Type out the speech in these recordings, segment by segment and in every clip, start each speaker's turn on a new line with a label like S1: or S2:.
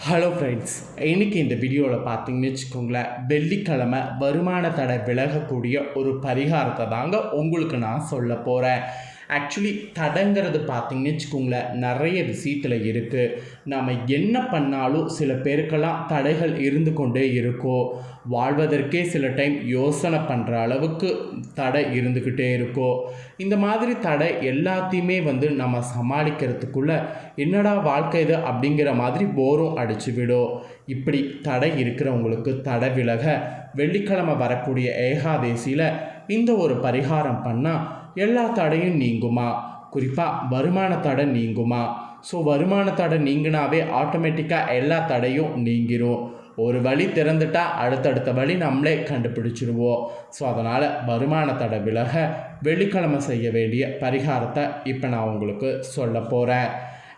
S1: Hello friends இன்றைக்கி இந்த வீடியோவில் பார்த்தீங்கன்னு வச்சுக்கோங்களேன் வெள்ளிக்கிழமை வருமான தடை விலகக்கூடிய ஒரு பரிகாரத்தை தாங்க உங்களுக்கு நான் சொல்ல போகிறேன் ஆக்சுவலி தடைங்கிறது பார்த்தீங்கன்னு வச்சுக்கோங்களேன் நிறைய விஷயத்தில் இருக்குது நாம் என்ன பண்ணாலும் சில பேருக்கெல்லாம் தடைகள் இருந்து கொண்டே இருக்கும் வாழ்வதற்கே சில டைம் யோசனை பண்ணுற அளவுக்கு தடை இருந்துக்கிட்டே இருக்கும் இந்த மாதிரி தடை எல்லாத்தையுமே வந்து நம்ம சமாளிக்கிறதுக்குள்ள என்னடா வாழ்க்கை இது அப்படிங்கிற மாதிரி போரும் அடிச்சு விடும். இப்படி தடை இருக்கிறவங்களுக்கு தடை விலக வெள்ளிக்கிழமை வரக்கூடிய ஏகாதேசியில் இந்த ஒரு பரிகாரம் பண்ணால் எல்லா தடையும் நீங்குமா? குறிப்பாக வருமான தடை நீங்குமா? ஸோ வருமான தடை நீங்கினாவே ஆட்டோமேட்டிக்காக எல்லா தடையும் நீங்கிரும். ஒரு வழி திறந்துட்டா அடுத்தடுத்த வழி நம்மளே கண்டுபிடிச்சிருவோம். ஸோ அதனால் வருமான தடை விலக வெள்ளிக்கிழமை செய்ய வேண்டிய பரிகாரத்தை இப்போ நான் உங்களுக்கு சொல்ல போகிறேன்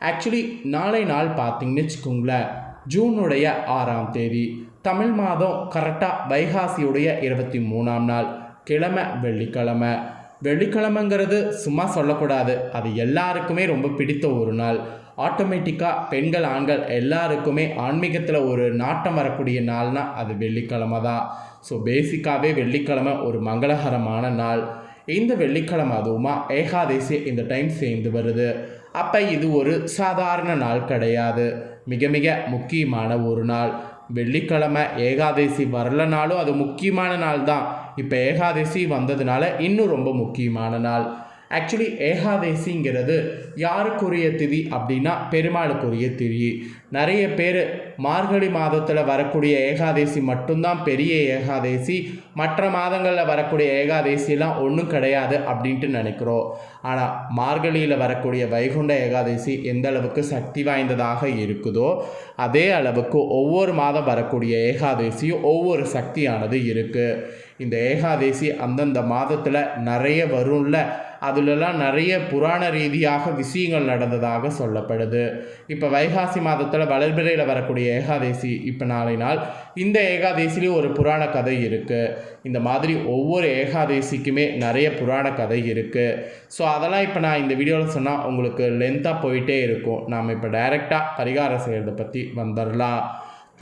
S1: ஆக்சுவலி நாளை நாள் பார்த்தீங்கன்னு வச்சுக்கோங்களேன். ஜூனுடைய ஆறாம் தேதி. தமிழ் மாதம் கரெக்டாக வைகாசியுடைய இருபத்தி மூணாம் நாள். கிழமை வெள்ளிக்கிழமை. வெள்ளிக்கிழமைங்கிறது சும்மா சொல்லக்கூடாது. அது எல்லாருக்குமே ரொம்ப பிடித்த ஒரு நாள். ஆட்டோமேட்டிக்காக பெண்கள் ஆண்கள் எல்லாருக்குமே ஆன்மீகத்தில் ஒரு நாட்டம் வரக்கூடிய நாள்னா அது வெள்ளிக்கிழமை தான். ஸோ பேசிக்காகவே வெள்ளிக்கிழமை ஒரு மங்களகரமான நாள். இந்த வெள்ளிக்கிழமை அதுவுமா ஏகாதேசி இந்த டைம் சேர்ந்து வருது. அப்போ இது ஒரு சாதாரண நாள் கிடையாது. மிக மிக முக்கியமான ஒரு நாள். வெள்ளிக்கிழமை ஏகாதசி வரலனாலும் அது முக்கியமான நாள் தான் இப்போ ஏகாதசி வந்ததுனால இன்னும் ரொம்ப முக்கியமான நாள். ஆக்சுவலி ஏகாதேசிங்கிறது யாருக்குரிய திதி அப்படின்னா பெருமாளுக்குரிய திதி. நிறைய பேர் மார்கழி மாதத்தில் வரக்கூடிய ஏகாதேசி மட்டும்தான் பெரிய ஏகாதேசி. மற்ற மாதங்களில் வரக்கூடிய ஏகாதேசிலாம் ஒன்றும் கிடையாது அப்படின்ட்டு நினைக்கிறோம். ஆனால் மார்கழியில் வரக்கூடிய வைகுண்ட ஏகாதேசி எந்த அளவுக்கு சக்தி வாய்ந்ததாக இருக்குதோ அதே அளவுக்கு ஒவ்வொரு மாதம் வரக்கூடிய ஏகாதேசியும் ஒவ்வொரு சக்தியானது இருக்குது இந்த ஏகாதேசி அந்தந்த மாதத்தில் நிறைய வரும்ல. அதுலலாம் நிறைய புராண ரீதியாக விஷயங்கள் நடந்ததாக சொல்லப்படுது. இப்போ வைகாசி மாதத்தில் வளர்பிறையில் வரக்கூடிய ஏகாதேசி இப்போ நாளை நாள் இந்த ஏகாதேசிலேயும் ஒரு புராண கதை இருக்குது இந்த மாதிரி ஒவ்வொரு ஏகாதேசிக்குமே நிறைய புராண கதை இருக்குது ஸோ அதெல்லாம் இப்போ நான் இந்த வீடியோவில் சொன்னால் உங்களுக்கு லென்த்தாக போயிட்டே இருக்கும். நாம் இப்போ டைரெக்டாக பரிகாரம் செய்கிறத பற்றி வந்துடலாம்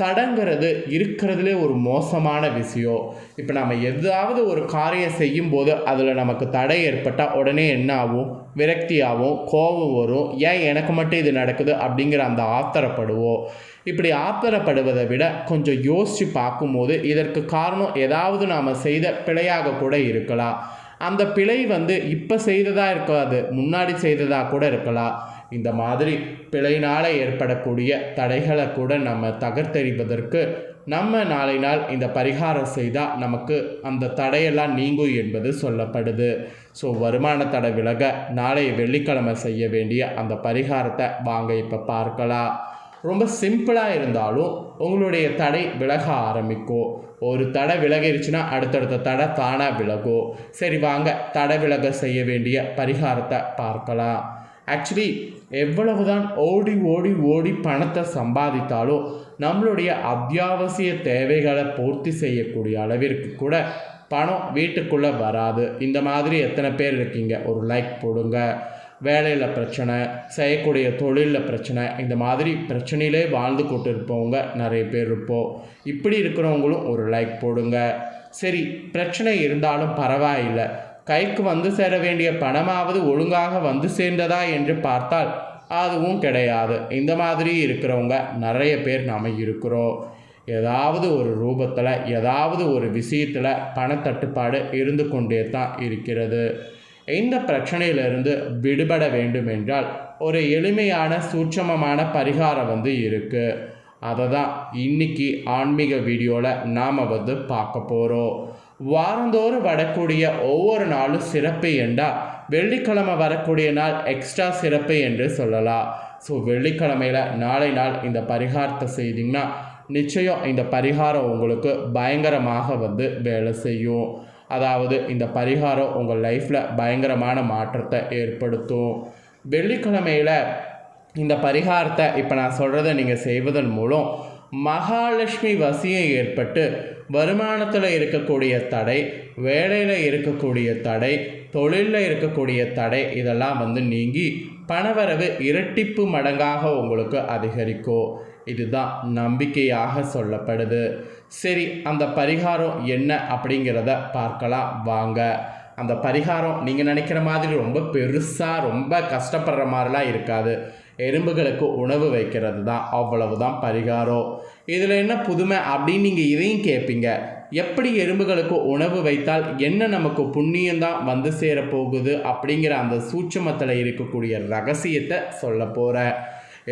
S1: தடங்கிறது இருக்கிறதுலே ஒரு மோசமான விஷயம். இப்போ நம்ம எதாவது ஒரு காரியம் செய்யும்போது அதில் நமக்கு தடை ஏற்பட்டால் உடனே என்ன ஆகும் விரக்தி ஆகும் கோபம் வரும். ஏன் எனக்கு மட்டும் இது நடக்குது அப்படிங்கிற அந்த ஆத்திரப்படுவோம். இப்படி ஆத்திரப்படுவதை விட கொஞ்சம் யோசித்து பார்க்கும்போது இதற்கு காரணம் ஏதாவது நாம் செய்த பிழையாக கூட இருக்கலாம். அந்த பிழை வந்து இப்போ செய்ததாக இருக்காது முன்னாடி செய்ததாக கூட இருக்கலாம். இந்த மாதிரி பிழையினால் ஏற்படக்கூடிய தடைகளை கூட நம்ம தகர்த்தெறிவதற்கு நம்ம நாளை நாள் இந்த பரிகாரம் செய்தால் நமக்கு அந்த தடையெல்லாம் நீங்கும் என்பது சொல்லப்படுது. ஸோ வருமான தடை விலக நாளை வெள்ளிக்கிழமை செய்ய வேண்டிய அந்த பரிகாரத்தை வாங்க இப்போ பார்க்கலாம். ரொம்ப சிம்பிளாக இருந்தாலும் உங்களுடைய தடை விலக ஆரம்பிக்கும். ஒரு தடை விலகிருச்சுன்னா அடுத்தடுத்த தடை தானாக விலகும். சரி வாங்க தடை விலக செய்ய வேண்டிய பரிகாரத்தை பார்க்கலாம். ஆக்சுவலி எவ்வளவு தான் ஓடி ஓடி ஓடி பணத்தை சம்பாதித்தாலும் நம்மளுடைய அத்தியாவசிய தேவைகளை பூர்த்தி செய்யக்கூடிய அளவிற்கு கூட பணம் வீட்டுக்குள்ளே வராது. இந்த மாதிரி எத்தனை பேர் இருக்கீங்க? ஒரு லைக் போடுங்க. வேலையில் பிரச்சனை செய்யக்கூடிய தொழிலில் பிரச்சனை இந்த மாதிரி பிரச்சனையிலே வாழ்ந்து கொண்டு இருப்பவங்க நிறைய பேர் இருப்போம். இப்படி இருக்கிறவங்களும் ஒரு லைக் போடுங்க. சரி பிரச்சனை இருந்தாலும் பரவாயில்லை. கைக்கு வந்து சேர வேண்டிய பணமாவது ஒழுங்காக வந்து சேர்ந்ததா என்று பார்த்தால் அதுவும் கிடையாது. இந்த மாதிரி இருக்கிறவங்க நிறைய பேர் நாம் இருக்கிறோம். ஏதாவது ஒரு ரூபத்தில் ஏதாவது ஒரு விஷயத்தில் பணத்தட்டுப்பாடு இருந்து கொண்டே தான் இருக்கிறது. இந்த பிரச்சனையிலிருந்து விடுபட வேண்டும் என்றால் ஒரு எளிமையான சூட்சமமான பரிகாரம் வந்து இருக்குது அதை தான் இன்னைக்கு ஆன்மீக வீடியோவில் நாம் வந்து பார்க்க போகிறோம் வாரந்தோறும் வரக்கூடிய ஒவ்வொரு நாளும் சிறப்பு என்றால் வெள்ளிக்கிழமை வரக்கூடிய நாள் எக்ஸ்ட்ரா சிறப்பு என்று சொல்லலாம். ஸோ வெள்ளிக்கிழமையில் நாளை நாள் இந்த பரிகாரத்தை செய்தீங்கன்னா நிச்சயம் இந்த பரிகாரம் உங்களுக்கு பயங்கரமாக வந்து வேலை செய்யும். அதாவது இந்த பரிகாரம் உங்கள் லைஃப்பில் பயங்கரமான மாற்றத்தை ஏற்படுத்தும். வெள்ளிக்கிழமையில் இந்த பரிகாரத்தை இப்போ நான் சொல்கிறத நீங்கள் செய்வதன் மூலம் மகாலட்சுமி வசியை ஏற்பட்டு வருமானத்தில் இருக்கக்கூடிய தடை வேலையில் இருக்கக்கூடிய தடை தொழிலில் இருக்கக்கூடிய தடை இதெல்லாம் வந்து நீங்கி பணவரவு இரட்டிப்பு மடங்காக உங்களுக்கு அதிகரிக்கும் இதுதான் நம்பிக்கையாக சொல்லப்படுது. சரி அந்த பரிகாரம் என்ன அப்படிங்கிறத பார்க்கலாம். வாங்க. அந்த பரிகாரம் நீங்கள் நினைக்கிற மாதிரி ரொம்ப பெருசாக ரொம்ப கஷ்டப்படுற மாதிரிலாம் இருக்காது. எறும்புகளுக்கு உணவு வைக்கிறது தான் அவ்வளவு தான் பரிகாரம். இதில் என்ன புதுமை அப்படின்னு நீங்கள் இதையும் கேட்பீங்க எப்படி எறும்புகளுக்கு உணவு வைத்தால் என்ன நமக்கு புண்ணியம்தான் வந்து சேரப்போகுது அப்படிங்கிற அந்த சூட்சமத்தில் இருக்கக்கூடிய ரகசியத்தை சொல்ல போகிறேன்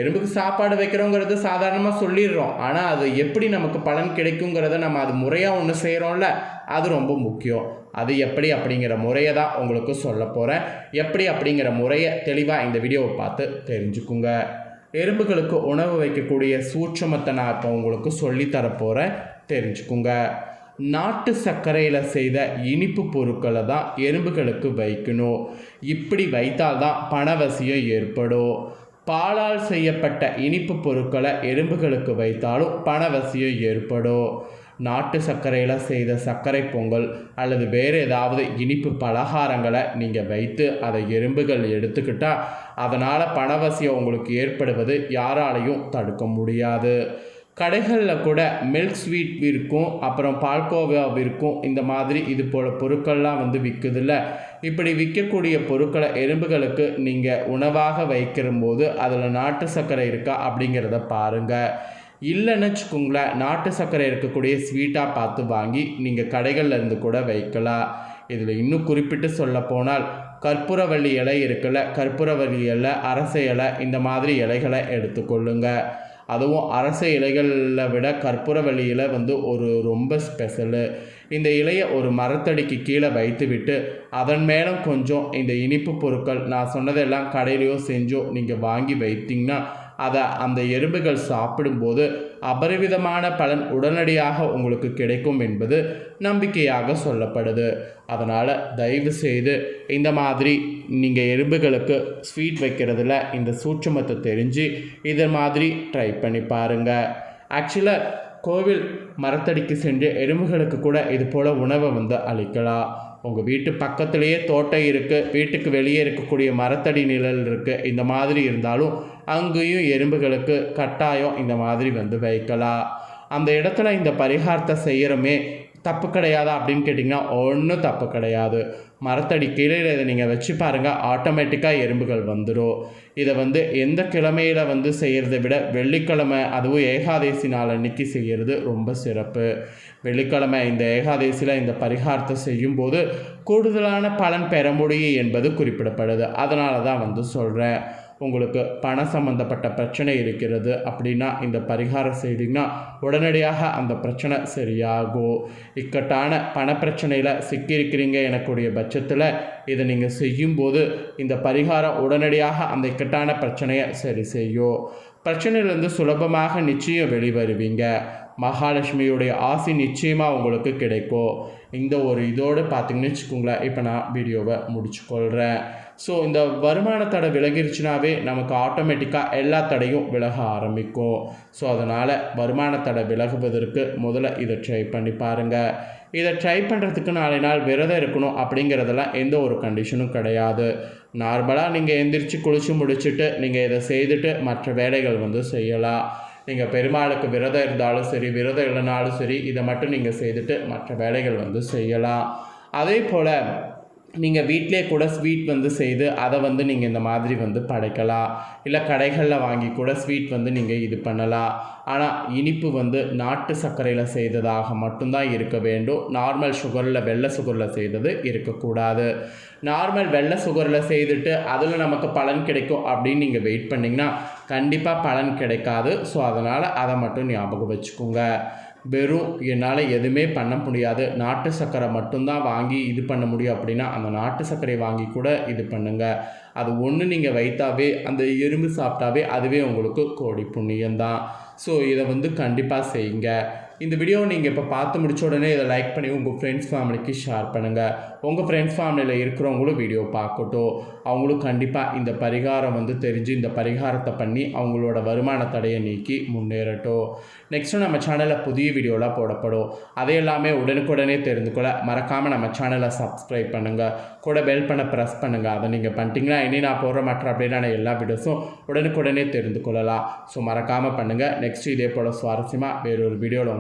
S1: எறும்புக்கு சாப்பாடு வைக்கிறோங்கிறது சாதாரணமாக சொல்லிடுறோம். ஆனால் அது எப்படி நமக்கு பலன் கிடைக்குங்கிறத நம்ம அது முறையாக ஒன்று செய்கிறோம்ல அது ரொம்ப முக்கியம். அது எப்படி அப்படிங்கிற முறையை தான் உங்களுக்கு சொல்ல போகிறேன் எப்படி அப்படிங்கிற முறையை தெளிவாக இந்த வீடியோவை பார்த்து தெரிஞ்சுக்குங்க. எறும்புகளுக்கு உணவு வைக்கக்கூடிய சூட்சமத்தை நான் இப்போ உங்களுக்கு சொல்லித்தரப்போகிறேன் தெரிஞ்சுக்குங்க. நாட்டு சர்க்கரையில் செய்த இனிப்பு பொருட்களை தான் எறும்புகளுக்கு வைக்கணும். இப்படி வைத்தால்தான் பணவசியம் ஏற்படும். பாலால் செய்யப்பட்ட இனிப்பு பொருட்களை எறும்புகளுக்கு வைத்தாலும் பணவசியம் ஏற்படும். நாட்டு சர்க்கரையில் செய்த சர்க்கரை பொங்கல் அல்லது வேறு ஏதாவது இனிப்பு பலகாரங்களை நீங்கள் வைத்து அதை எறும்புகள் எடுத்துக்கிட்டால் அதனால் பணவசியம் உங்களுக்கு ஏற்படுவது யாராலையும் தடுக்க முடியாது. கடைகளில் கூட மில்க் ஸ்வீட் விற்கும் அப்புறம் பால்கோவா விற்கும் இந்த மாதிரி இது போல் பொருட்கள்லாம் வந்து விற்குதுல்ல இப்படி விற்கக்கூடிய பொருட்களை எறும்புகளுக்கு நீங்கள் உணவாக வைக்கிற போது அதில் நாட்டு சர்க்கரை இருக்கா அப்படிங்கிறத பாருங்கள் இல்லைன்னு வச்சுக்கோங்களேன் நாட்டு சர்க்கரை இருக்கக்கூடிய ஸ்வீட்டாக பார்த்து வாங்கி நீங்கள் கடைகளில் இருந்து கூட வைக்கலாம். இதில் இன்னும் குறிப்பிட்டு சொல்ல போனால் கற்பூரவள்ளி இலை இருக்குல்ல கற்பூரவள்ளி இலை அரச இலை இந்த மாதிரி இலைகளை எடுத்துக்கொள்ளுங்கள் அதுவும் அரச இலைகளில் விட கற்பூரவள்ளி இலை வந்து ஒரு ரொம்ப ஸ்பெஷலு இந்த இலையை ஒரு மரத்தடிக்கு கீழே வைத்துவிட்டு அதன் மேலும் கொஞ்சம் இந்த இனிப்பு பொருட்கள் நான் சொன்னதெல்லாம் கடையிலையோ செஞ்சோ நீங்கள் வாங்கி வைத்தீங்கன்னா அதை அந்த எறும்புகள் சாப்பிடும்போது அபரிவிதமான பலன் உடனடியாக உங்களுக்கு கிடைக்கும் என்பது நம்பிக்கையாக சொல்லப்படுது. அதனால் தயவு செய்து இந்த மாதிரி நீங்கள் எறும்புகளுக்கு ஸ்வீட் வைக்கிறதுல இந்த சூட்சுமத்தை தெரிஞ்சு இதை மாதிரி ட்ரை பண்ணி பாருங்கள் ஆக்சுவலாக கோவில் மரத்தடிக்கு சென்று எறும்புகளுக்கு கூட இது போல் உணவை வந்து அளிக்கலாம். உங்கள் வீட்டு பக்கத்துலேயே தோட்டம் இருக்குது வீட்டுக்கு வெளியே இருக்கக்கூடிய மரத்தடி நிழல் இருக்குது இந்த மாதிரி இருந்தாலும் அங்கேயும் எறும்புகளுக்கு கட்டாயம் இந்த மாதிரி வந்து வைக்கலாம். அந்த இடத்துல இந்த பரிகாரத்தை செய்கிறோமே தப்பு கிடையாதா அப்படின்னு கேட்டிங்கன்னா ஒன்றும் தப்பு கிடையாது. மரத்தடி கீழே இதை நீங்கள் வச்சு பாருங்கள் ஆட்டோமேட்டிக்காக எறும்புகள் வந்துடும் இதை வந்து எந்த கிழமையில் வந்து செய்கிறத விட வெள்ளிக்கிழமை அதுவும் ஏகாதேசி நாள் அன்னைக்கு செய்கிறது ரொம்ப சிறப்பு. வெள்ளிக்கிழமை இந்த ஏகாதேசியில் இந்த பரிகாரத்தை செய்யும்போது கூடுதலான பலன் பெற முடியும் என்பது குறிப்பிடப்படுது. அதனால தான் வந்து சொல்கிறேன் உங்களுக்கு பண சம்மந்தப்பட்ட பிரச்சனை இருக்கிறது அப்படின்னா இந்த பரிகாரம் செய்தீங்கன்னா உடனடியாக அந்த பிரச்சனை சரியாகும். இக்கட்டான பண பிரச்சனையில் சிக்கியிருக்கிறீங்க எனக்கூடிய பட்சத்தில் இதை நீங்கள் செய்யும்போது இந்த பரிகாரம் உடனடியாக அந்த இக்கட்டான பிரச்சனையை சரி செய்யும். பிரச்சனையிலேருந்து சுலபமாக நிச்சயம் வெளிவருவீங்க. மகாலட்சுமியுடைய ஆசி நிச்சயமாக உங்களுக்கு கிடைக்கும். இந்த ஒரு இதோடு பார்த்தீங்கன்னு வச்சுக்கோங்களேன். இப்போ நான் வீடியோவை முடிச்சுக்கொள்கிறேன் ஸோ இந்த வருமான தடை விலகிருச்சுனாவே நமக்கு ஆட்டோமேட்டிக்காக எல்லா தடையும் விலக ஆரம்பிக்கும். ஸோ அதனால் வருமான தடை விலகுவதற்கு முதல்ல இதை ட்ரை பண்ணி பாருங்கள் இதை ட்ரை பண்ணுறதுக்கு நாளை நாள் விரதம் இருக்கணும் அப்படிங்கிறதெல்லாம் எந்த ஒரு கண்டிஷனும் கிடையாது. நார்மலாக நீங்கள் எந்திரிச்சு குளித்து முடிச்சுட்டு நீங்கள் இதை செய்துட்டு மற்ற வேலைகள் வந்து செய்யலாம். நீங்கள் பெருமாளுக்கு விரதம் இருந்தாலும் சரி விரதம் இல்லைனாலும் சரி இதை மட்டும் நீங்கள் செய்துட்டு மற்ற வேலைகள் வந்து செய்யலாம். அதே போல் நீங்கள் வீட்டிலே கூட ஸ்வீட் வந்து செய்து அதை வந்து நீங்கள் இந்த மாதிரி வந்து படைக்கலாம். இல்லை கடைகளில் வாங்கி கூட ஸ்வீட் வந்து நீங்கள் இது பண்ணலாம். ஆனால் இனிப்பு வந்து நாட்டு சர்க்கரையில் செய்ததாக மட்டும்தான் இருக்க வேண்டும். நார்மல் சுகரில் வெள்ளை சுகரில் செய்தது இருக்கக்கூடாது. நார்மல் வெள்ளை சுகரில் செய்துட்டு அதில் நமக்கு பலன் கிடைக்கும் அப்படின்னு நீங்கள் வெயிட் பண்ணிங்கன்னா கண்டிப்பாக பலன் கிடைக்காது. ஸோ அதனால் அதை மட்டும் ஞாபகம் வச்சுக்கோங்க. வெறும் என்னால் எதுவுமே பண்ண முடியாது. நாட்டு சர்க்கரை மட்டும்தான் வாங்கி இது பண்ண முடியும் அப்படின்னா அந்த நாட்டு சர்க்கரையை வாங்கி கூட இது பண்ணுங்கள் அது ஒன்று நீங்கள் வைத்தாவே அந்த எறும்பு சாப்பிட்டாவே அதுவே உங்களுக்கு கோடி புண்ணியம்தான். ஸோ இதை வந்து கண்டிப்பாக செய்யுங்க. இந்த வீடியோ நீங்கள் இப்போ பார்த்து முடிச்ச உடனே இதை லைக் பண்ணி உங்கள் ஃப்ரெண்ட்ஸ் ஃபேமிலிக்கு ஷேர் பண்ணுங்கள் உங்கள் ஃப்ரெண்ட்ஸ் ஃபேமிலியில் இருக்கிறவங்களும் வீடியோ பார்க்கட்டும். அவங்களும் கண்டிப்பாக இந்த பரிகாரம் வந்து தெரிஞ்சு இந்த பரிகாரத்தை பண்ணி அவங்களோட வருமான தடையை நீக்கி முன்னேறட்டும். நெக்ஸ்ட்டு நம்ம சேனலில் புதிய வீடியோலாம் போடப்படும். அதை எல்லாமே உடனுக்குடனே தெரிந்து கொள்ள மறக்காமல் நம்ம சேனலை சப்ஸ்கிரைப் பண்ணுங்கள் கூட பெல் பண்ண ப்ரெஸ் பண்ணுங்கள் அதை நீங்கள் பண்ணிட்டீங்கன்னா இனி நான் போடுற மற்ற அப்படின்னா எல்லா வீடியோஸும் உடனுக்குடனே தெரிந்து கொள்ளலாம். ஸோ மறக்காமல் பண்ணுங்கள் நெக்ஸ்ட் இதே போல் சுவாரஸ்யமாக வேறொரு வீடியோவில்